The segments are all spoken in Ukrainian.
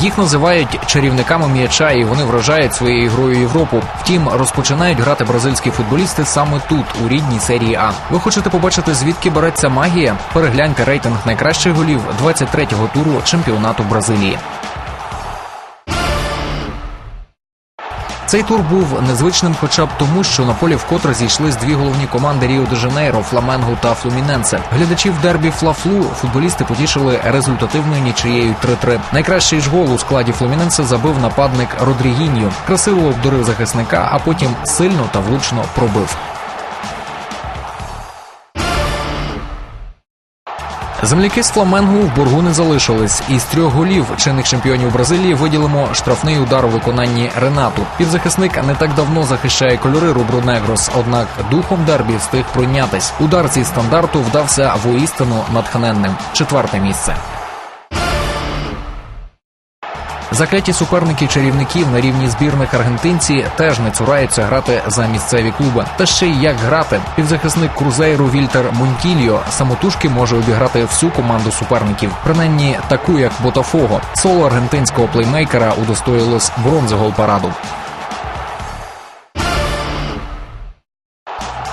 Їх називають чарівниками м'яча, і вони вражають своєю грою Європу. Втім, розпочинають грати бразильські футболісти саме тут, у рідній серії А. Ви хочете побачити, звідки береться магія? Перегляньте рейтинг найкращих голів 23-го туру чемпіонату Бразилії. Цей тур був незвичним, хоча б тому, що на полі вкотре зійшлись дві головні команди Ріо де Жанейро, Фламенго та Флуміненсе. Глядачів дербі Флафлу футболісти потішили результативною нічиєю 3-3. Найкращий ж гол у складі Флуміненсе забив нападник Родрігіньо. Красиво обдурив захисника, а потім сильно та влучно пробив. Земляки з Фламенгу в боргу не залишились. Із трьох голів чинних чемпіонів Бразилії виділимо штрафний удар у виконанні Ренату. Півзахисник не так давно захищає кольори Рубрунегрос, однак духом дербі встиг пройнятись. Удар зі стандарту вдався воістину натхненним. Четверте місце. Закляті суперники чарівників на рівні збірних аргентинці теж не цураються грати за місцеві клуби. Та ще й як грати. Півзахисник Крузейру Вільтер Монтільо самотужки може обіграти всю команду суперників, принаймні таку як Ботафого. Соло аргентинського плеймейкера удостоїлось бронзового параду.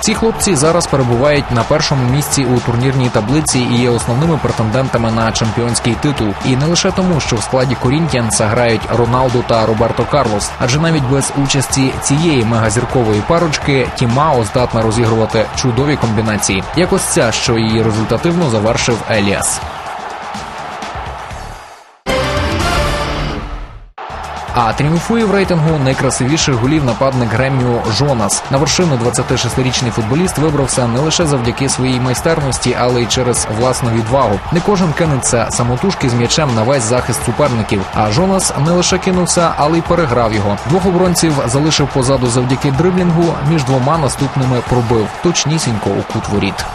Ці хлопці зараз перебувають на першому місці у турнірній таблиці і є основними претендентами на чемпіонський титул. І не лише тому, що в складі Корінтіанса грають Роналду та Роберто Карлос, адже навіть без участі цієї мегазіркової парочки Тімао здатна розігрувати чудові комбінації, як ось ця, що її результативно завершив Еліас. А тріумфує в рейтингу найкрасивіших голів нападник Греміо Жонас. На вершину 26-річний футболіст вибрався не лише завдяки своїй майстерності, але й через власну відвагу. Не кожен кинеться самотужки з м'ячем на весь захист суперників. А Жонас не лише кинувся, але й переграв його. Двох оборонців залишив позаду завдяки дриблінгу. Між двома наступними пробив точнісінько у кут воріт.